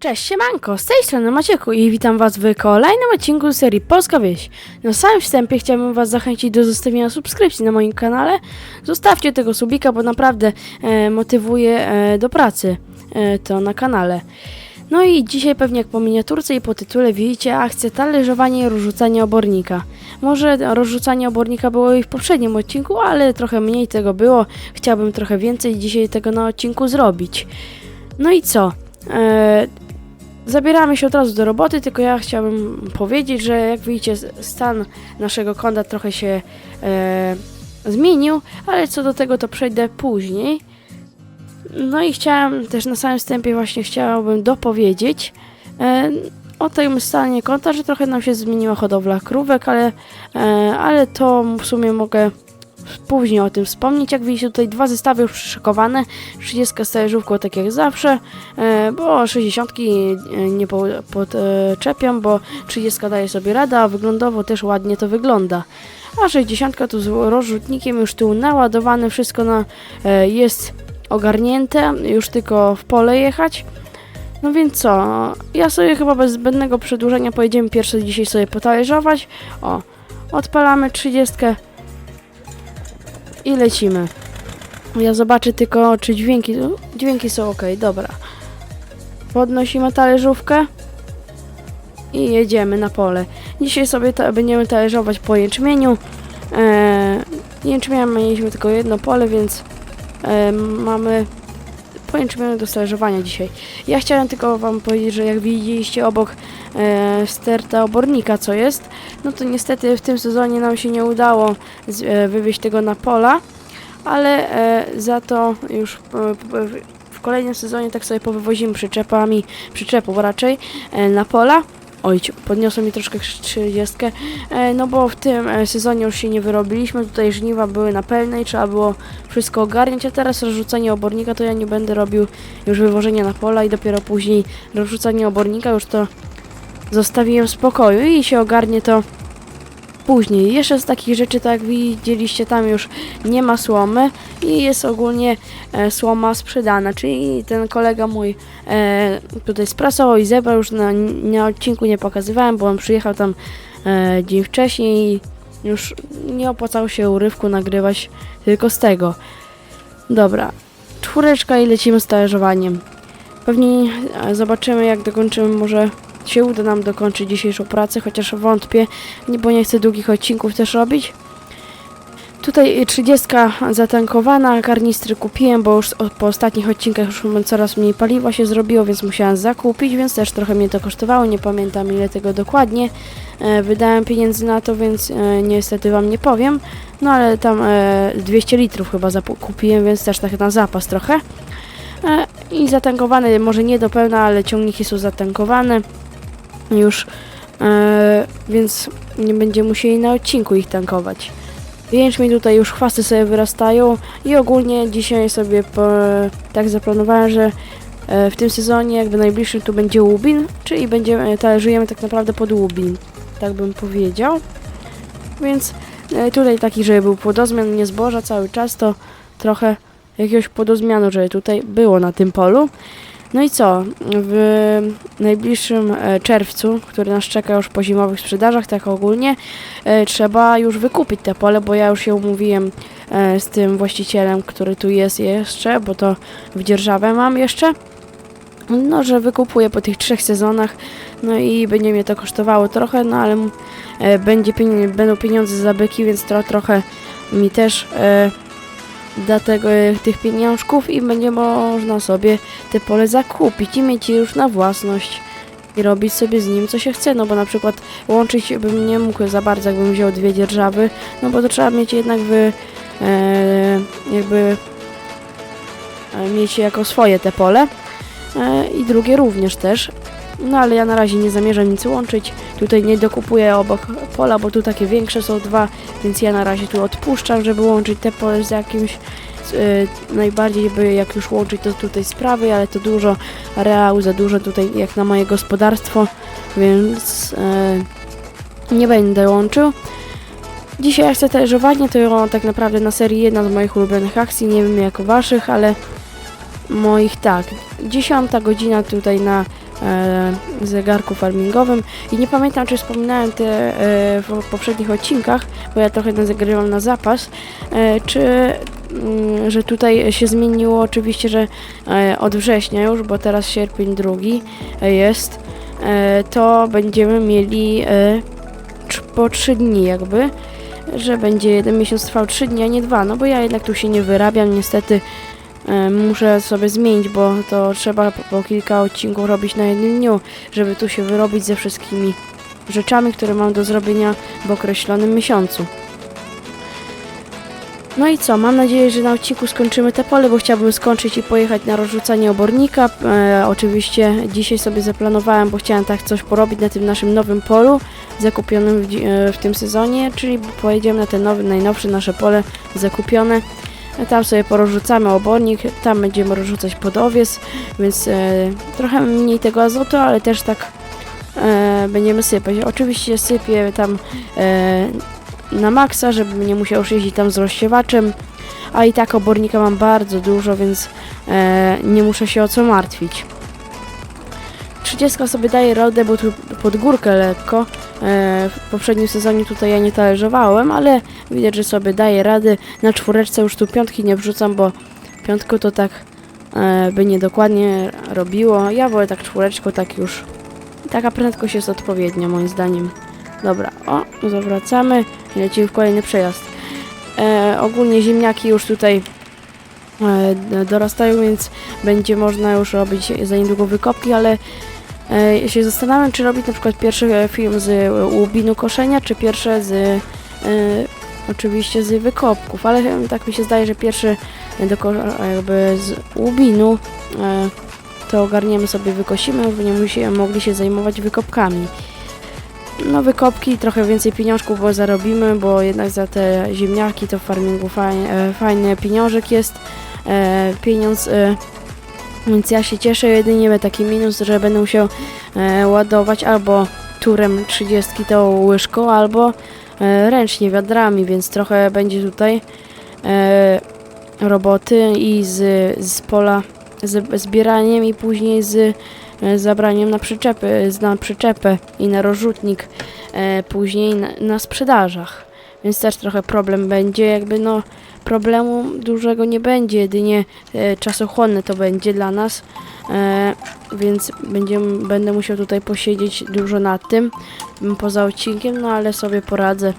Cześć, siemanko, z tej strony Macieku i witam was w kolejnym odcinku serii Polska Wieś. Na samym wstępie chciałbym was zachęcić do zostawienia subskrypcji na moim kanale. Zostawcie tego subika, bo naprawdę e, motywuje e, do pracy e, to na kanale. No i dzisiaj pewnie jak po miniaturce i po tytule widzicie akcję talerzowanie i rozrzucanie obornika. Może rozrzucanie obornika było i w poprzednim odcinku, ale trochę mniej tego było. Chciałbym trochę więcej dzisiaj tego na odcinku zrobić. No i co? E, Zabieramy się od razu do roboty, tylko ja chciałbym powiedzieć, że jak widzicie, stan naszego konta trochę się e, zmienił, ale co do tego to przejdę później. No i chciałem też na samym wstępie właśnie chciałbym dopowiedzieć e, o tym stanie konta, że trochę nam się zmieniła hodowla krówek, ale, e, ale to w sumie mogę później o tym wspomnieć. Jak widzicie tutaj dwa zestawy już przyszykowane, 30 z talerzówką tak jak zawsze, e, bo 60 nie po- podczepiam, bo 30 daje sobie radę, a wyglądowo też ładnie to wygląda. A 60 tu z rozrzutnikiem już tu naładowane, wszystko na, e, jest ogarnięte, już tylko w pole jechać. No więc co, ja sobie chyba bez zbędnego przedłużenia pojedziemy pierwszy dzisiaj sobie potalerzować. O, odpalamy 30 i lecimy. Ja zobaczę tylko, czy dźwięki, dźwięki są ok, dobra. Podnosimy talerzówkę i jedziemy na pole. Dzisiaj sobie ta, będziemy talerzować po jęczmieniu. Eee, jęczmienia mieliśmy tylko jedno pole, więc mamy po jęczmieniu do talerzowania dzisiaj. Ja chciałem tylko wam powiedzieć, że jak widzieliście obok e, sterta obornika, co jest, no to niestety w tym sezonie nam się nie udało z, e, wywieźć tego na pola, ale e, za to już e, w, kolejnym sezonie tak sobie powywozimy przyczepami, przyczepą raczej e, na pola. Oj, ci- podniosło mi troszkę 30, e, no bo w tym e, sezonie już się nie wyrobiliśmy, tutaj żniwa były na pełnej, trzeba było wszystko ogarniać, a teraz rozrzucenie obornika to ja nie będę robił już wywożenia na pola i dopiero później rozrzucanie obornika już to zostawiłem w spokoju i się ogarnie to później. Jeszcze z takich rzeczy, tak jak widzieliście, tam już nie ma słomy i jest ogólnie e, słoma sprzedana, czyli ten kolega mój e, tutaj sprasował i zebrał, już na, na odcinku nie pokazywałem, bo on przyjechał tam e, dzień wcześniej i już nie opłacało się urywku nagrywać tylko z tego. Dobra, czwóreczka i lecimy z talerzowaniem. Pewnie e, zobaczymy jak dokończymy, może się uda nam dokończyć dzisiejszą pracę, chociaż wątpię, bo nie chcę długich odcinków też robić. Tutaj 30 zatankowana, karnistry kupiłem, bo już po ostatnich odcinkach już coraz mniej paliwa się zrobiło, więc musiałem zakupić, więc też trochę mnie to kosztowało, nie pamiętam ile tego dokładnie. E, wydałem pieniędzy na to, więc e, niestety Wam nie powiem. No ale tam e, 200 litrów chyba kupiłem, więc też tak na zapas trochę. E, I zatankowane, może nie do pełna, ale ciągniki są zatankowane już, e, więc nie będziemy musieli na odcinku ich tankować. Mi tutaj już chwasty sobie wyrastają i ogólnie dzisiaj sobie po, tak zaplanowałem, że e, w tym sezonie jakby najbliższym tu będzie Łubin, czyli będziemy, talerzujemy tak naprawdę pod Łubin, tak bym powiedział. Więc e, tutaj taki, żeby był płodozmian, nie zboża cały czas, to trochę jakiegoś płodozmianu, żeby tutaj było na tym polu. No i co? W najbliższym e, czerwcu, który nas czeka już po zimowych sprzedażach, tak ogólnie, e, trzeba już wykupić te pole, bo ja już się umówiłem e, z tym właścicielem, który tu jest jeszcze, bo to w dzierżawę mam jeszcze. No, że wykupuję po tych trzech sezonach, no i będzie mnie to kosztowało trochę, no ale będzie będą pieniądze za byki, więc tro, trochę mi też da tego, e, tych pieniążków i będzie można sobie te pole zakupić i mieć je już na własność i robić sobie z nim co się chce, no bo na przykład łączyć bym nie mógł za bardzo, jakbym wziął dwie dzierżawy, no bo to trzeba mieć jednak wy, e, jakby e, mieć jako swoje te pole e, i drugie również też. No ale ja na razie nie zamierzam nic łączyć. Tutaj nie dokupuję obok pola, bo tu takie większe są dwa, więc ja na razie tu odpuszczam, żeby łączyć te pole z jakimś e, najbardziej by jak już łączyć to tutaj sprawy, ale to dużo areału, za dużo tutaj jak na moje gospodarstwo, więc e, nie będę łączył. Dzisiaj akcja talerzowanie to tak naprawdę na serii jedna z moich ulubionych akcji, nie wiem jak waszych, ale moich tak. Dziesiąta godzina tutaj na zegarku farmingowym. I nie pamiętam czy wspominałem te e, w poprzednich odcinkach, bo ja trochę zagrywam na zapas, e, czy mm, że tutaj się zmieniło oczywiście, że e, od września już, bo teraz sierpień drugi e, jest, e, to będziemy mieli e, po 3 dni jakby, że będzie jeden miesiąc trwał 3 dni, a nie dwa, no bo ja jednak tu się nie wyrabiam, niestety e, muszę sobie zmienić, bo to trzeba po, kilka odcinków robić na jednym dniu, żeby tu się wyrobić ze wszystkimi rzeczami, które mam do zrobienia w określonym miesiącu. No i co, mam nadzieję, że na odcinku skończymy te pole, bo chciałbym skończyć i pojechać na rozrzucanie obornika. E, oczywiście dzisiaj sobie zaplanowałem, bo chciałem tak coś porobić na tym naszym nowym polu, zakupionym w, e, w tym sezonie, czyli pojedziemy na ten nowy, najnowsze nasze pole zakupione. Tam sobie porozrzucamy obornik, tam będziemy rozrzucać pod owies, więc e, trochę mniej tego azotu, ale też tak e, będziemy sypać. Oczywiście sypię tam e, na maksa, żebym nie musiał jeździć tam z rozsiewaczem, a i tak obornika mam bardzo dużo, więc e, nie muszę się o co martwić. 30 sobie daje radę, bo tu pod górkę lekko. E, w poprzednim sezonie tutaj ja nie talerzowałem, ale widać, że sobie daje rady. Na czwóreczce już tu piątki nie wrzucam, bo piątku to tak e, by niedokładnie robiło. Ja wolę tak czwóreczką, tak już. Taka prędkość jest odpowiednia moim zdaniem. Dobra, o, zawracamy i lecimy w kolejny przejazd. E, ogólnie ziemniaki już tutaj e, dorastają, więc będzie można już robić za niedługo wykopki, ale ja się zastanawiam, czy robić na przykład pierwszy e, film z e, łubinu koszenia, czy pierwsze z e, oczywiście z wykopków, ale e, tak mi się zdaje, że pierwszy e, do, e, jakby z łubinu e, to ogarniemy sobie, wykosimy, bo nie musimy mogli się zajmować wykopkami. No wykopki, trochę więcej pieniążków, bo zarobimy, bo jednak za te ziemniaki to w farmingu fajny, e, fajny pieniążek jest, e, pieniądz, e, więc ja się cieszę, jedynie taki minus, że będę musiał e, ładować albo turem 30 tą łyżką, albo e, ręcznie wiadrami, więc trochę będzie tutaj e, roboty i z, z pola z zbieraniem i później z e, zabraniem na przyczepy, na przyczepę i na rozrzutnik e, później na, na sprzedażach. Więc też trochę problem będzie, jakby no problemu dużego nie będzie, jedynie e, czasochłonne to będzie dla nas, e, więc będziemy, będę musiał tutaj posiedzieć dużo nad tym poza odcinkiem, no ale sobie poradzę.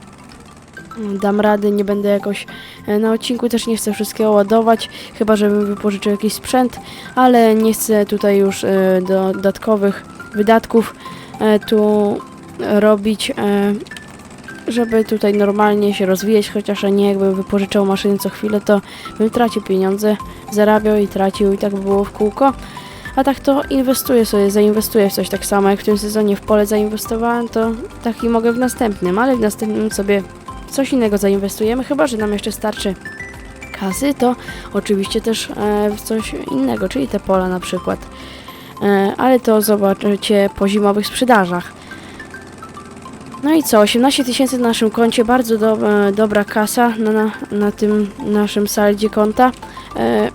Dam rady, nie będę jakoś e, na odcinku też nie chcę wszystkiego ładować, chyba żebym wypożyczył jakiś sprzęt, ale nie chcę tutaj już e, dodatkowych wydatków e, tu robić, żeby tutaj normalnie się rozwijać, chociaż nie jakbym wypożyczał maszyny co chwilę, to bym tracił pieniądze, zarabiał i tracił i tak by było w kółko. A tak to inwestuję sobie, zainwestuję w coś tak samo jak w tym sezonie w pole zainwestowałem, to tak i mogę w następnym, ale w następnym sobie coś innego zainwestujemy, chyba że nam jeszcze starczy kasy, to oczywiście też e, w coś innego, czyli te pola na przykład. E, ale to zobaczycie po zimowych sprzedażach. No i co, 18 tysięcy na naszym koncie, bardzo do, e, dobra kasa na, na, na tym naszym saldzie konta. E,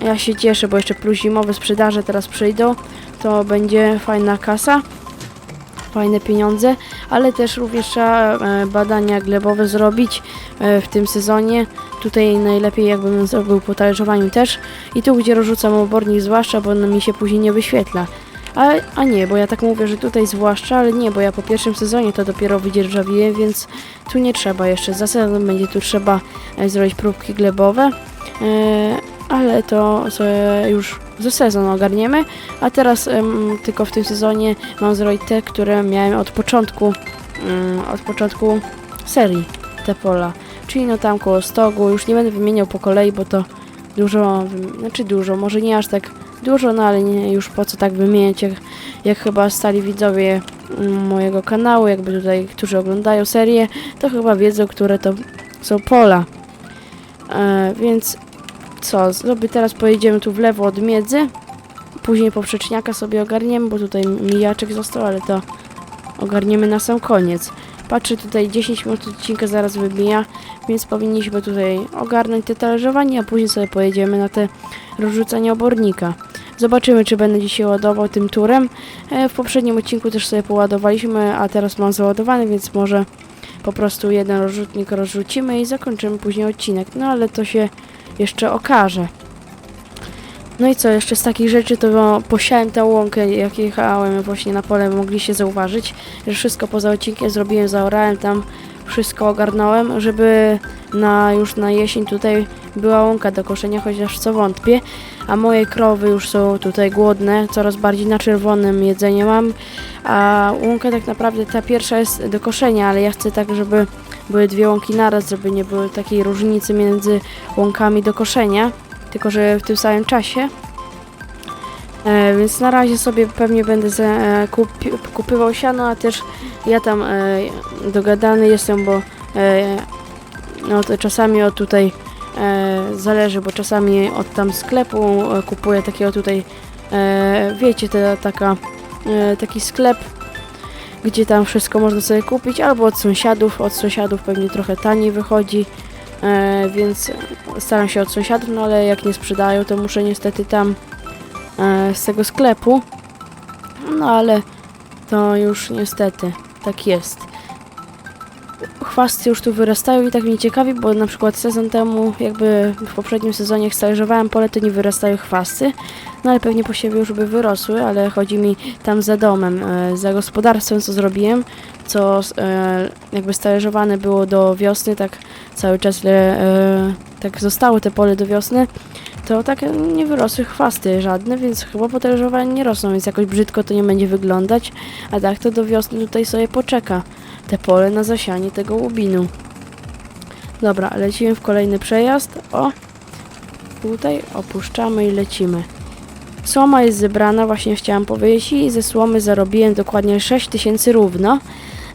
ja się cieszę, bo jeszcze plus zimowe sprzedaże teraz przyjdą, to będzie fajna kasa, fajne pieniądze, ale też również trzeba e, badania glebowe zrobić e, w tym sezonie. Tutaj najlepiej jakbym zrobił po talerzowaniu też i tu gdzie rozrzucam obornik zwłaszcza, bo on mi się później nie wyświetla. A, a nie, bo ja tak mówię, że tutaj zwłaszcza, ale nie, bo ja po pierwszym sezonie to dopiero wydzierżawiłem, więc tu nie trzeba jeszcze. Za sezon będzie tu trzeba e, zrobić próbki glebowe, e, ale to już za sezon ogarniemy. A teraz tylko w tym sezonie mam zrobić te, które miałem od początku, mm, od początku serii, te pola. Czyli no tam koło stogu, już nie będę wymieniał po kolei, bo to dużo, znaczy dużo, może nie aż tak dużo, no ale nie już po co tak wymieniać, jak, jak chyba stali widzowie mm, mojego kanału, jakby tutaj, którzy oglądają serię, to chyba wiedzą, które to są pola. E, więc co, sobie teraz pojedziemy tu w lewo od miedzy, później poprzeczniaka sobie ogarniemy, bo tutaj mijaczek został, ale to ogarniemy na sam koniec. Patrzę tutaj 10 minut odcinka zaraz wybija, więc powinniśmy tutaj ogarnąć te talerzowanie, a później sobie pojedziemy na te rozrzucanie obornika. Zobaczymy, czy będę dzisiaj ładował tym turem. E, w poprzednim odcinku też sobie poładowaliśmy, a teraz mam załadowany, więc może po prostu jeden rozrzutnik rozrzucimy i zakończymy później odcinek. No ale to się jeszcze okaże. No i co, jeszcze z takich rzeczy to posiałem tę łąkę, jak jechałem właśnie na pole, mogliście zauważyć, że wszystko poza odcinkiem zrobiłem, zaorałem tam, wszystko ogarnąłem, żeby na już na jesień tutaj była łąka do koszenia, chociaż co wątpię, a moje krowy już są tutaj głodne, coraz bardziej na czerwonym jedzenie mam, a łąka tak naprawdę ta pierwsza jest do koszenia, ale ja chcę tak, żeby były dwie łąki naraz, żeby nie było takiej różnicy między łąkami do koszenia, tylko że w tym samym czasie. E, więc na razie sobie pewnie będę za, e, kupi, kupywał siano, a też ja tam e, dogadany jestem, bo e, no to czasami od tutaj zależy, bo czasami od tam sklepu e, kupuję takiego tutaj, e, wiecie, te, taka, e, taki sklep, gdzie tam wszystko można sobie kupić, albo od sąsiadów, od sąsiadów pewnie trochę taniej wychodzi, e, więc staram się od sąsiadów, no ale jak nie sprzedają, to muszę niestety tam e, z tego sklepu, no ale to już niestety tak jest chwasty już tu wyrastają i tak mnie ciekawi, bo na przykład sezon temu, jakby w poprzednim sezonie jak stależowałem pole, to nie wyrastają chwasty, no ale pewnie po siebie już by wyrosły, ale chodzi mi tam za domem, e, za gospodarstwem, co zrobiłem, co e, jakby stależowane było do wiosny, tak cały czas e, tak zostało te pole do wiosny, to tak nie wyrosły chwasty żadne, więc chyba potależowane nie rosną, więc jakoś brzydko to nie będzie wyglądać, a tak to do wiosny tutaj sobie poczeka te pole na zasianie tego łubinu. Dobra, lecimy w kolejny przejazd. O, tutaj opuszczamy i lecimy. Słoma jest zebrana, właśnie chciałam powiedzieć, i ze słomy zarobiłem dokładnie 6000 równo.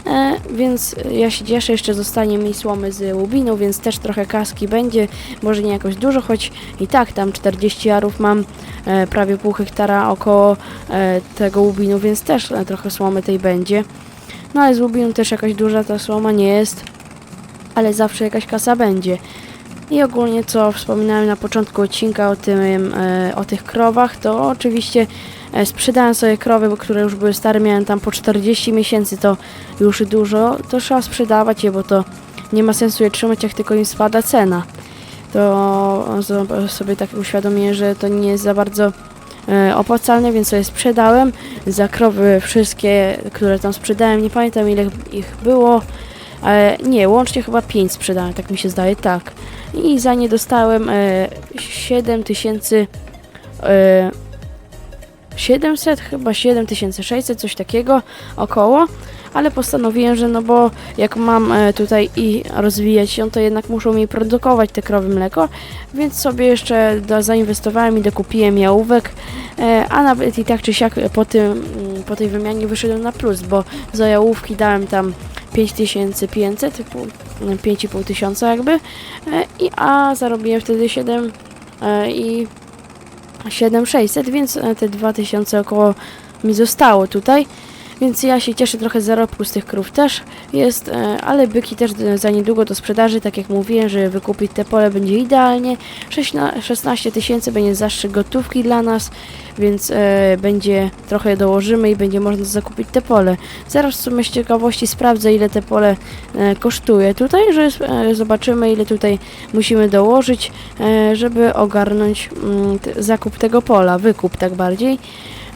E, więc ja się cieszę, jeszcze zostanie mi słomy z łubinu, więc też trochę kaski będzie, może nie jakoś dużo, choć i tak tam 40 jarów mam, e, prawie pół hektara około e, tego łubinu, więc też trochę słomy tej będzie. No ale z łubinu też jakaś duża ta słoma nie jest, ale zawsze jakaś kasa będzie. I ogólnie co wspominałem na początku odcinka o tym, e, o tych krowach, to oczywiście e, sprzedałem sobie krowy, które już były stare, miałem tam po 40 miesięcy, to już dużo, to trzeba sprzedawać je, bo to nie ma sensu je trzymać, jak tylko im spada cena. To zo- sobie tak uświadomiłem, że to nie jest za bardzo e, opłacalne, więc sobie sprzedałem. Za krowy wszystkie, które tam sprzedałem, nie pamiętam ile ich było, ale nie, łącznie chyba 5 sprzedałem, tak mi się zdaje, tak. I za nie dostałem e, 7 tysięcy e, 700, chyba 7600, coś takiego około, ale postanowiłem, że no bo jak mam e, tutaj i rozwijać ją, to jednak muszą mi produkować te krowy mleko, więc sobie jeszcze do, zainwestowałem i dokupiłem jałówek, e, a nawet i tak czy siak po, tym, mm, po tej wymianie wyszedłem na plus, bo za jałówki dałem tam 5500, pół- 5,5 tysiąca jakby, e, i a zarobiłem wtedy 7 e, i 7600, więc te 2000 około mi zostało tutaj. Więc ja się cieszę trochę zarobku z tych krów też jest, e, ale byki też za niedługo do sprzedaży, tak jak mówiłem, że wykupić te pole będzie idealnie. Sześna- 16 tysięcy będzie zastrzyk gotówki dla nas, więc e, będzie trochę dołożymy i będzie można zakupić te pole. Zaraz w sumie z ciekawości sprawdzę ile te pole e, kosztuje tutaj, że zobaczymy ile tutaj musimy dołożyć, żeby ogarnąć mm, zakup tego pola, wykup tak bardziej.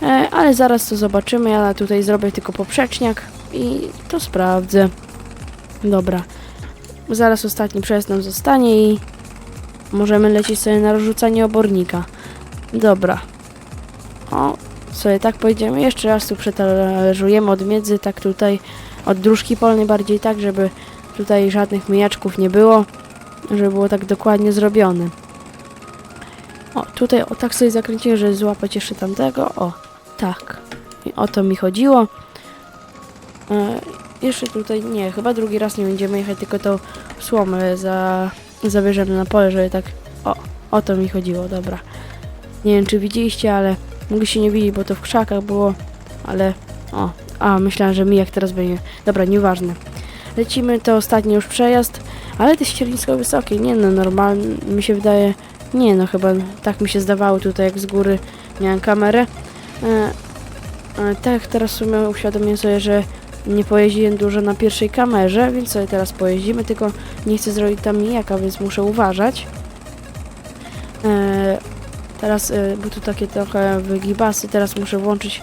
E, ale zaraz to zobaczymy. Ja tutaj zrobię tylko poprzeczniak i to sprawdzę. Dobra. Zaraz ostatni przejazd nam zostanie i możemy lecieć sobie na rozrzucanie obornika. Dobra. O, sobie tak pojedziemy. Jeszcze raz tu przetalerujemy od miedzy, tak tutaj od dróżki polnej bardziej tak, żeby tutaj żadnych mijaczków nie było, żeby było tak dokładnie zrobione. O, tutaj o tak sobie zakręciłem, żeby złapać jeszcze tamtego. O, tak. I o to mi chodziło. E, jeszcze tutaj nie, chyba drugi raz nie będziemy jechać, tylko tą słomę za, zabierzemy na pole, żeby tak. O, o to mi chodziło, dobra. Nie wiem, czy widzieliście, ale mogliście nie widzieć, bo to w krzakach było, ale. O, a myślałem, że mi jak teraz będzie. Dobra, nieważne. lecimy, to ostatni już przejazd, ale te ściernisko wysokie, nie no, normalnie mi się wydaje, nie no, chyba tak mi się zdawało tutaj, jak z góry miałem kamerę. E, tak, teraz w sumie uświadomiłem sobie, że nie pojeździłem dużo na pierwszej kamerze, więc sobie teraz pojeździmy, tylko nie chcę zrobić tam nijaka, więc muszę uważać. E, teraz, e, bo tu takie trochę wygibasy, teraz muszę włączyć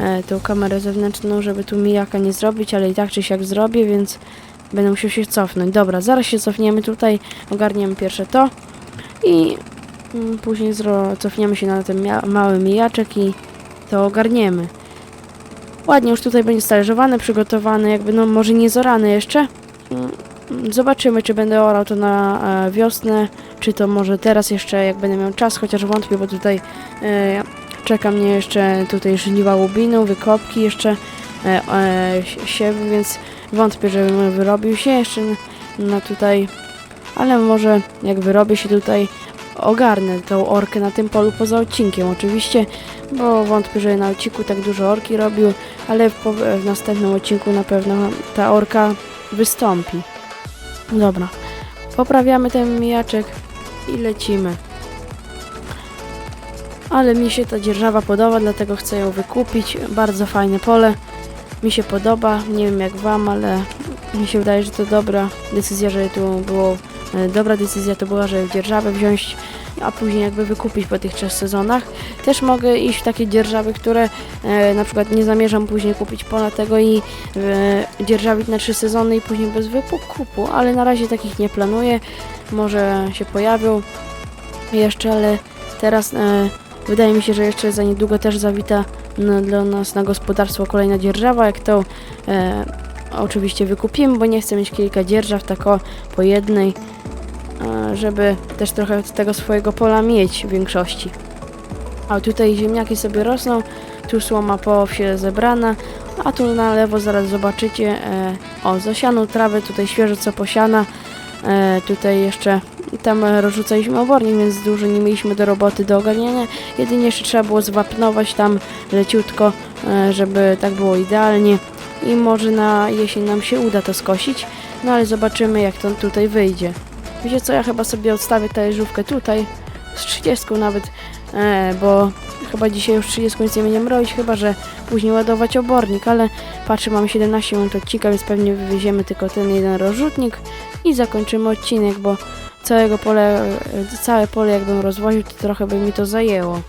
e, tą kamerę zewnętrzną, żeby tu mijaka nie zrobić, ale i tak czy siak zrobię, więc będę musiał się cofnąć. Dobra, zaraz się cofniemy tutaj, ogarniemy pierwsze to i mm, później cofniemy się na ten mały mijaczek i to ogarniemy. Ładnie już tutaj będzie stależowane, przygotowane, jakby no może nie zorane jeszcze. Mm, Zobaczymy, czy będę orał to na e, wiosnę, czy to może teraz jeszcze, jak będę miał czas, chociaż wątpię, bo tutaj e, czeka mnie jeszcze tutaj żniwa łubinu, wykopki jeszcze, e, e, więc wątpię, żebym wyrobił się jeszcze na tutaj, ale może jak wyrobię się tutaj, ogarnę tą orkę na tym polu poza odcinkiem oczywiście, bo wątpię, że na odcinku tak dużo orki robił, ale w, następnym odcinku na pewno ta orka wystąpi. Dobra, poprawiamy ten mijaczek i lecimy. Ale mi się ta dzierżawa podoba, dlatego chcę ją wykupić. Bardzo fajne pole. Mi się podoba. Nie wiem jak wam, ale mi się wydaje, że to dobra decyzja, że tu było. E, Dobra decyzja to była, że dzierżawę wziąć, a później jakby wykupić po tych trzech sezonach. Też mogę iść w takie dzierżawy, które e, na przykład nie zamierzam później kupić pola tego i e, dzierżawić na trzy sezony i później bez wykupu, ale na razie takich nie planuję. Może się pojawią jeszcze, ale teraz e, wydaje mi się, że jeszcze za niedługo też zawita dla nas na gospodarstwo kolejna dzierżawa, jak to e, oczywiście wykupimy, bo nie chcę mieć kilka dzierżaw, tak o, po jednej, żeby też trochę tego swojego pola mieć w większości. A tutaj ziemniaki sobie rosną, tu słoma po wsie zebrana, a tu na lewo zaraz zobaczycie, e, o, zasianą trawę, tutaj świeżo co posiana, e, tutaj jeszcze tam rozrzucaliśmy obornik, więc dużo nie mieliśmy do roboty, do ogarniania. Jedynie jeszcze trzeba było zwapnować tam leciutko, e, żeby tak było idealnie. I może na jesień nam się uda to skosić. No ale zobaczymy jak to tutaj wyjdzie. Wiecie co, ja chyba sobie odstawię talerzówkę tutaj, z 30 nawet, e, bo chyba dzisiaj już 30 nic nie będziemy robić, chyba że później ładować obornik, ale patrzę, mamy 17 minut odcinka, więc pewnie wywieziemy tylko ten jeden rozrzutnik i zakończymy odcinek, bo całego pole, całe pole jakbym rozwoził, to trochę by mi to zajęło.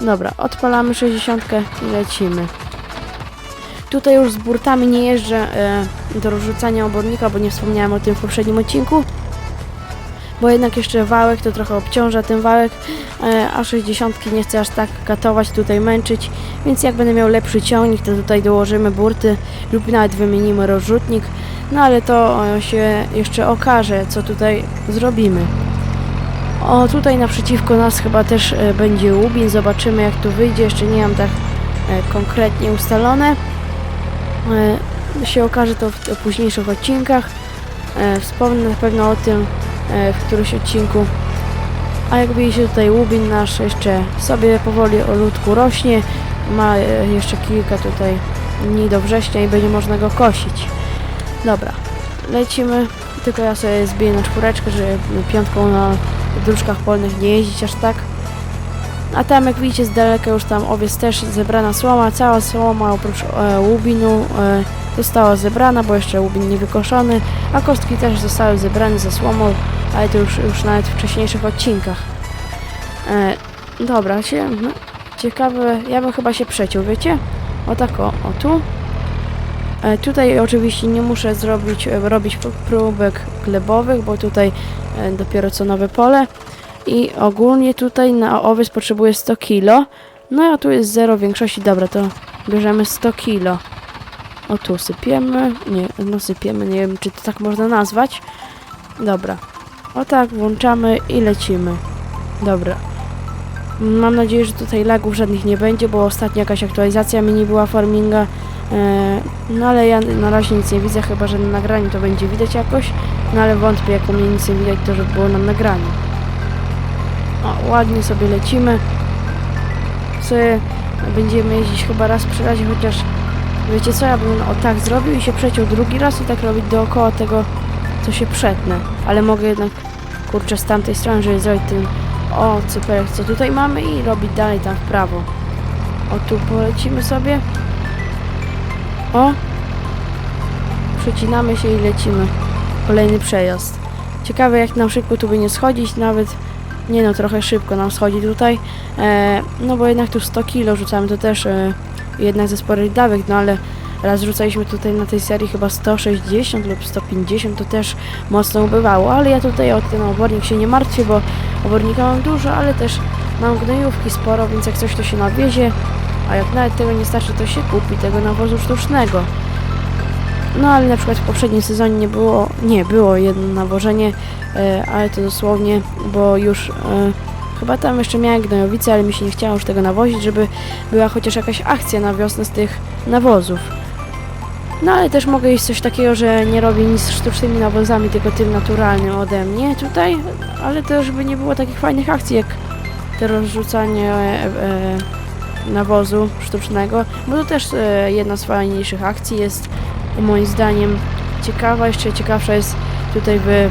Dobra, odpalamy 60 i lecimy. Tutaj już z burtami nie jeżdżę e, do rozrzucania obornika, bo nie wspomniałem o tym w poprzednim odcinku. Bo jednak jeszcze wałek to trochę obciąża ten wałek, e, a 60 nie chcę aż tak katować, tutaj męczyć. Więc jak będę miał lepszy ciągnik, to tutaj dołożymy burty lub nawet wymienimy rozrzutnik. No ale to e, się jeszcze okaże, co tutaj zrobimy. O, tutaj naprzeciwko nas chyba też będzie łubin. Zobaczymy jak tu wyjdzie. Jeszcze nie mam tak konkretnie ustalone. E, się okaże to w, późniejszych odcinkach. E, wspomnę na pewno o tym e, w którymś odcinku. A jak widzicie tutaj łubin nasz jeszcze sobie powoli o ludku rośnie. Ma jeszcze kilka tutaj dni do września i będzie można go kosić. Dobra, lecimy. Tylko ja sobie zbiję na czwóreczkę, żeby piątką na dróżkach polnych nie jeździć aż tak. A tam jak widzicie z daleka już tam owiec też zebrana słoma, cała słoma oprócz e, łubinu e, została zebrana, bo jeszcze łubin nie wykoszony, a kostki też zostały zebrane ze słomą, ale to już, już nawet w wcześniejszych odcinkach. E, dobra, się, no, ciekawe, ja bym chyba się przeciął, wiecie? O tak o, o tu. E, Tutaj oczywiście nie muszę zrobić, e, robić próbek glebowych, bo tutaj e, dopiero co nowe pole. I ogólnie tutaj na owiec potrzebuję 100 kg. No a tu jest zero w większości. Dobra, to bierzemy 100 kg. O tu sypiemy. Nie, no sypiemy, nie wiem czy to tak można nazwać. Dobra. O tak, włączamy i lecimy. Dobra. Mam nadzieję, że tutaj lagów żadnych nie będzie, bo ostatnio jakaś aktualizacja mini była farminga. E, no ale ja na razie nic nie widzę, chyba że na nagraniu to będzie widać jakoś. No ale wątpię, jak u mnie nic nie widać, to żeby było na nagraniu. O, ładnie sobie lecimy. Sobie będziemy jeździć chyba raz przy razie, chociaż Wiecie co, ja bym o tak zrobił i się przeciął drugi raz i tak robić dookoła tego, co się przetnę. Ale mogę jednak, kurczę, z tamtej strony, żeby zrobić ten, o, cyperek, co tutaj mamy i robić dalej tam w prawo. O, tu polecimy sobie. O. Przecinamy się i lecimy. Kolejny przejazd. Ciekawe jak nam szybko tu by nie schodzić, nawet nie no, trochę szybko nam schodzi tutaj. E, no bo jednak tu 100 kilo rzucamy, to też e, jednak ze sporych dawek, no ale raz rzucaliśmy tutaj na tej serii chyba 160 lub 150, to też mocno ubywało, ale ja tutaj o ten obornik się nie martwię, bo obornika mam dużo, ale też mam gnojówki sporo, więc jak coś to się nawiezie, a jak nawet tego nie starczy, to się kupi tego nawozu sztucznego. No ale na przykład w poprzednim sezonie nie było, nie, było jedno nawożenie, e, ale to dosłownie, bo już e, chyba tam jeszcze miałem gnojowice, ale mi się nie chciało już tego nawozić, żeby była chociaż jakaś akcja na wiosnę z tych nawozów. No ale też mogę iść coś takiego, że nie robię nic z sztucznymi nawozami, tylko tym naturalnym ode mnie tutaj, ale też by nie było takich fajnych akcji jak to rozrzucanie e, e, nawozu sztucznego, bo to też e, jedna z fajniejszych akcji jest moim zdaniem ciekawa. Jeszcze ciekawsza jest tutaj w e,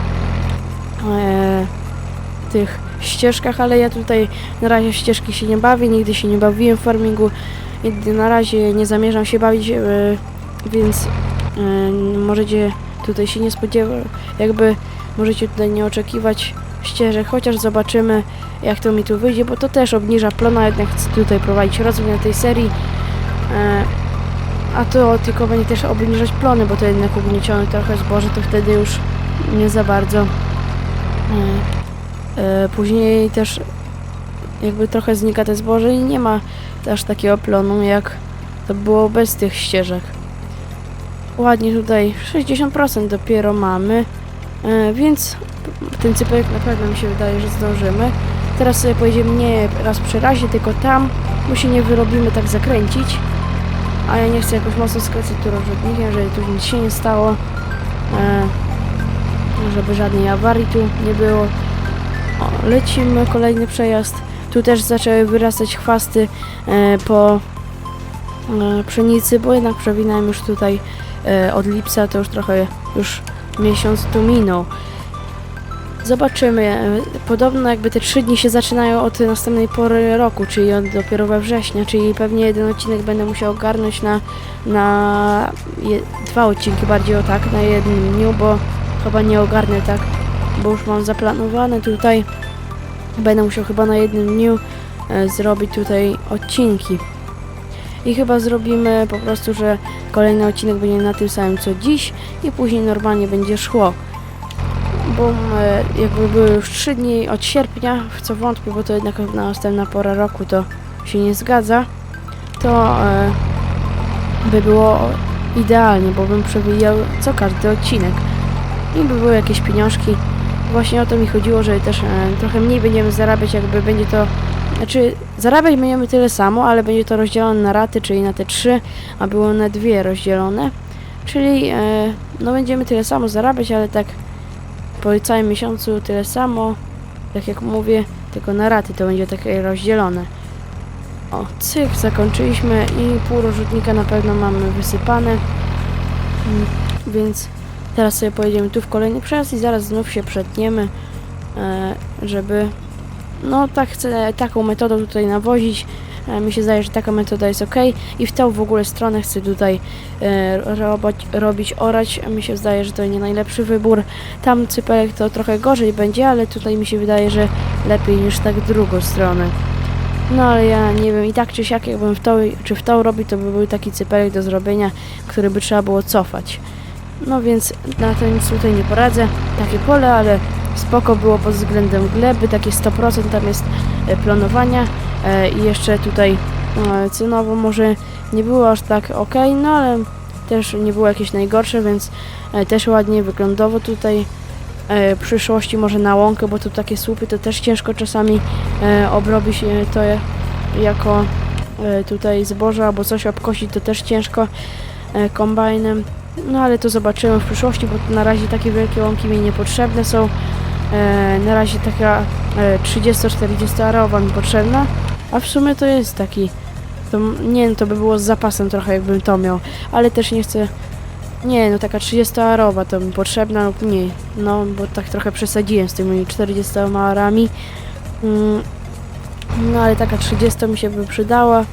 tych ścieżkach, ale ja tutaj na razie ścieżki się nie bawię, nigdy się nie bawiłem w farmingu, nigdy na razie nie zamierzam się bawić, e, więc e, możecie tutaj się nie spodziewać, jakby możecie tutaj nie oczekiwać ścieżek, chociaż zobaczymy jak to mi tu wyjdzie, bo to też obniża plona, jednak chcę tutaj prowadzić rozwój na tej serii. E, a to tylko będzie też obniżać plony, bo to jednak ugniecione trochę zboże, to wtedy już nie za bardzo. E, e, później też jakby trochę znika te zboże i nie ma też takiego plonu jak to było bez tych ścieżek. Ładnie tutaj 60% dopiero mamy, e, więc ten cypek na pewno mi się wydaje, że zdążymy. Teraz sobie pojedziemy nie raz przy razie, tylko tam, bo się nie wyrobimy tak zakręcić. A ja nie chcę jakoś mocno skręcać tu rozrzutnikiem, żeby tu nic się nie stało. E, żeby żadnej awarii tu nie było. O, lecimy, kolejny przejazd. Tu też zaczęły wyrastać chwasty e, po e, pszenicy, bo jednak przewinąłem już tutaj e, od lipca, to już trochę, już miesiąc tu minął. Zobaczymy. Podobno jakby te trzy dni się zaczynają od następnej pory roku, czyli od dopiero we września, czyli pewnie jeden odcinek będę musiał ogarnąć na, na je, dwa odcinki bardziej o tak, na jednym dniu, bo chyba nie ogarnę tak, bo już mam zaplanowane tutaj. Będę musiał chyba na jednym dniu e, zrobić tutaj odcinki. I chyba zrobimy po prostu, że kolejny odcinek będzie na tym samym co dziś i później normalnie będzie szło bo e, jakby były już 3 dni od sierpnia, w co wątpię, bo to jednak na następna pora roku to się nie zgadza, to e, by było idealnie, bo bym przewijał co każdy odcinek i by były jakieś pieniążki. Właśnie o to mi chodziło, że też e, trochę mniej będziemy zarabiać, jakby będzie to, znaczy zarabiać będziemy tyle samo, ale będzie to rozdzielone na raty, czyli na te trzy, a było na dwie rozdzielone, czyli no będziemy tyle samo zarabiać, ale tak po całym miesiącu tyle samo, tak jak mówię, tylko na raty to będzie takie rozdzielone. O, cyk, zakończyliśmy i pół rozrzutnika na pewno mamy wysypane, Mm, więc teraz sobie pojedziemy tu w kolejny przejazd i zaraz znów się przetniemy, e, żeby, no tak chcę taką metodą tutaj nawozić, Mi się zdaje, że taka metoda jest ok i w tą w ogóle stronę chcę tutaj e, robić, robić orać. Mi się zdaje, że to nie najlepszy wybór. Tam cypelek to trochę gorzej będzie, ale tutaj mi się wydaje, że lepiej niż tak drugą stronę. No ale ja nie wiem, i tak czy siak jakbym w tą, czy w tą robił, to by był taki cypelek do zrobienia, który by trzeba było cofać. No więc na to nic tutaj nie poradzę. Takie pole, ale spoko było pod względem gleby, takie 100% tam jest e, planowania e, i jeszcze tutaj e, cenowo może nie było aż tak ok, no ale też nie było jakieś najgorsze, więc e, też ładnie wyglądowo tutaj e, w przyszłości może na łąkę, bo tu takie słupy to też ciężko czasami e, obrobić e, to jako e, tutaj zboże albo coś obkosić to też ciężko e, kombajnem. No ale to zobaczymy w przyszłości, bo na razie takie wielkie łąki mi niepotrzebne są. E, na razie taka e, 30-40 arowa mi potrzebna, a w sumie to jest taki To, nie no, to by było z zapasem trochę, jakbym to miał. Ale też nie chcę... Nie no, taka 30-arowa to mi potrzebna lub mniej. No, bo tak trochę przesadziłem z tymi 40 arami. Mm, no, ale taka 30 mi się by przydała.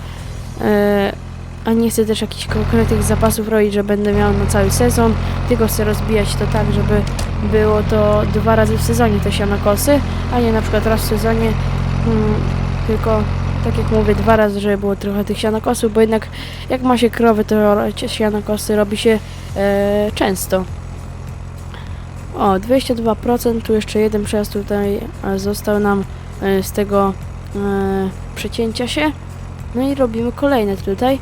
E, a nie chcę też jakichś konkretnych zapasów robić, że będę miał na cały sezon, tylko chcę rozbijać to tak, żeby było to dwa razy w sezonie te sianokosy, a nie na przykład raz w sezonie, mm, tylko tak jak mówię, dwa razy, żeby było trochę tych sianokosów, bo jednak jak ma się krowy, to sianokosy robi się e, często. O, 22%, tu jeszcze jeden przejazd tutaj e, został nam e, z tego e, przecięcia się. No i robimy kolejne tutaj.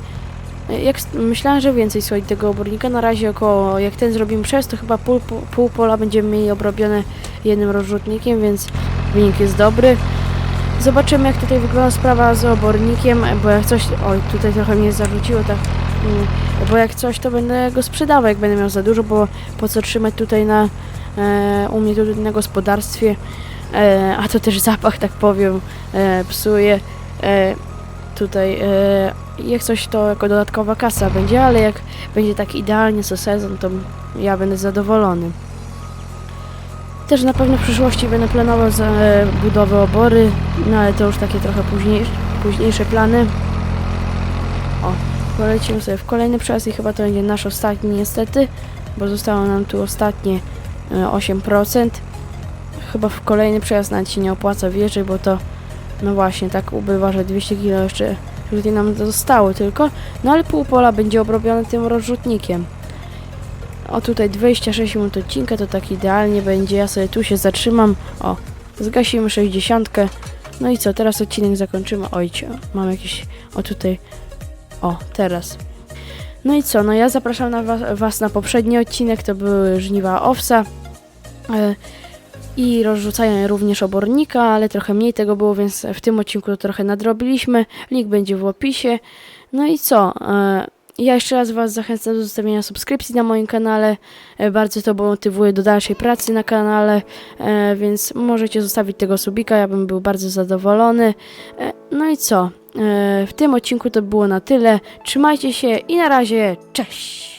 E, Jak myślałem, że więcej słuchaj tego obornika. Na razie około, jak ten zrobimy przez, to chyba pół, pół, pół pola będziemy mieli obrobione jednym rozrzutnikiem, więc wynik jest dobry. Zobaczymy, jak tutaj wygląda sprawa z obornikiem, bo jak coś. Oj, tutaj trochę mnie zarzuciło, tak. mm, Bo jak coś, to będę go sprzedawał, jak będę miał za dużo, bo po co trzymać tutaj na. E, u mnie tutaj na gospodarstwie. E, a to też zapach, tak powiem, e, psuje. E, tutaj e, jak coś to jako dodatkowa kasa będzie, ale jak będzie tak idealnie co sezon, to ja będę zadowolony. Też na pewno w przyszłości będę planował za, e, budowę obory, no ale to już takie trochę później, późniejsze plany. O, polecimy sobie w kolejny przejazd i chyba to będzie nasz ostatni niestety, bo zostało nam tu ostatnie e, 8%. Chyba w kolejny przejazd nawet się nie opłaca wjeżdżać, bo to no właśnie, tak ubywa, że 200 kg jeszcze tutaj nam zostało tylko. No ale pół pola będzie obrobione tym rozrzutnikiem. O tutaj 26 minut odcinka, to tak idealnie będzie. Ja sobie tu się zatrzymam. O, zgasimy 60. No i co, teraz odcinek zakończymy. Ojcie, mam jakiś... O tutaj... O, teraz. No i co, no ja zapraszam na was, was na poprzedni odcinek, to były żniwa owsa. E, i rozrzucają również obornika, ale trochę mniej tego było, więc w tym odcinku to trochę nadrobiliśmy. Link będzie w opisie. No i co? E, Ja jeszcze raz Was zachęcam do zostawienia subskrypcji na moim kanale. E, Bardzo to motywuje do dalszej pracy na kanale, e, więc możecie zostawić tego subika, ja bym był bardzo zadowolony. E, No i co? W tym odcinku to było na tyle. Trzymajcie się i na razie, cześć!